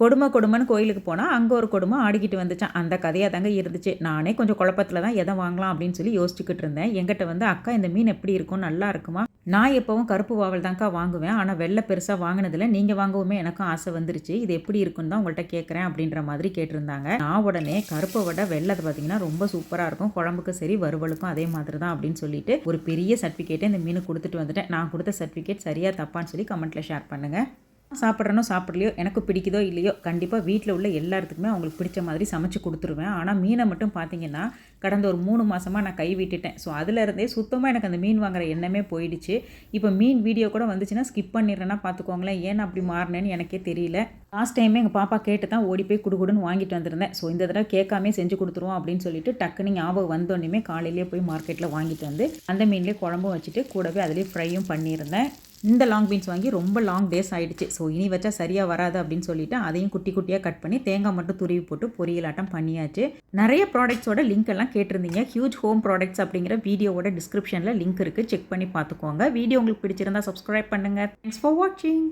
கொடுமை கொடுமைன்னு கோயிலுக்கு போனால் அங்கே ஒரு கொடுமை ஆடிக்கிட்டு வந்துச்சான் அந்த கதையாக தாங்க இருந்துச்சு. நானே கொஞ்சம் குழப்பத்தில் தான் எதை வாங்கலாம் அப்படின்னு சொல்லி யோசிச்சுக்கிட்டு இருந்தேன். எங்கிட்ட வந்து அக்கா இந்த மீன் எப்படி இருக்கும்? நல்லா இருக்குமா? நான் எப்போவும் கருப்பு வாவல் தான்க்கா வாங்குவேன். ஆனால் வெள்ளை பெருசாக வாங்கினதில் நீங்கள் வாங்கவுமே எனக்கும் ஆசை வந்துருச்சு. இது எப்படி இருக்குன்னு தான் உங்கள்கிட்ட கேட்குறேன் அப்படின்ற மாதிரி கேட்டிருந்தாங்க. நான் உடனே கருப்பை விட வெள்ளத்தை பார்த்தீங்கன்னா ரொம்ப சூப்பராக இருக்கும். குழம்புக்கு சரி வறுவலுக்கும் அதே மாதிரி தான் அப்படின்னு சொல்லிட்டு ஒரு பெரிய சர்டிஃபிகேட்டை இந்த மீன் கொடுத்துட்டு வந்துட்டேன். நான் கொடுத்த சர்டிஃபிகேட் சரியாக தப்பான்னு சொல்லி கமெண்ட்டில் ஷேர் பண்ணுங்கள் சாப்பிட்றனோ சாப்பிட்லையோ எனக்கு பிடிக்குதோ இல்லையோ கண்டிப்பாக வீட்டில் உள்ள எல்லாத்துக்குமே அவங்களுக்கு பிடிச்ச மாதிரி சமைச்சு கொடுத்துருவேன். ஆனால் மீனை மட்டும் பார்த்தீங்கன்னா கடந்த ஒரு மூணு மாதமாக நான் கை விட்டுட்டேன். ஸோ அதுலேருந்தே சுத்தமாக எனக்கு அந்த மீன் வாங்குற எண்ணமே போயிடுச்சு. இப்போ மீன் வீடியோ கூட வந்துச்சுன்னா ஸ்கிப் பண்ணிடுறேன்னா பார்த்துக்கோங்களேன் ஏன் அப்படி மாறினேன்னு எனக்கே தெரியல. லாஸ்ட் டைமே எங்கள் பாப்பா கேட்டு தான் ஓடி போய் குடுகுடுன்னு வாங்கிட்டு வந்திருந்தேன். ஸோ இந்த தடவை கேட்காமே செஞ்சு கொடுத்துருவோம் அப்படின்னு சொல்லிட்டு டக்குன்னு ஞாபகம் வந்தோடனே காலையிலேயே போய் மார்க்கெட்டில் வாங்கிட்டு வந்து அந்த மீன்லேயே குழம்பும் வச்சுட்டு கூடவே அதிலே ஃப்ரையும் பண்ணியிருந்தேன். இந்த லாங் பீன்ஸ் வாங்கி ரொம்ப லாங் டேஸ் ஆகிடுச்சு ஸோ இனி வச்சா சரியாக வராது அப்படின்னு சொல்லிட்டு அதையும் குட்டி குட்டியாக கட் பண்ணி தேங்காய் மட்டும் துருவி போட்டு பொரியலாட்டம் பண்ணியாச்சு. நிறைய ப்ராடக்ட்ஸோட லிங்க் எல்லாம் கேட்டிருந்தீங்க. ஹியூஜ் ஹோம் ப்ராடக்ட்ஸ் அப்படிங்கிற வீடியோவோட டிஸ்கிரிப்ஷனில் லிங்க் இருக்குது செக் பண்ணி பார்த்துக்கோங்க. வீடியோ உங்களுக்கு பிடிச்சிருந்தா சப்ஸ்கிரைப் பண்ணுங்கள் தேங்க்ஸ் ஃபார் வாட்சிங்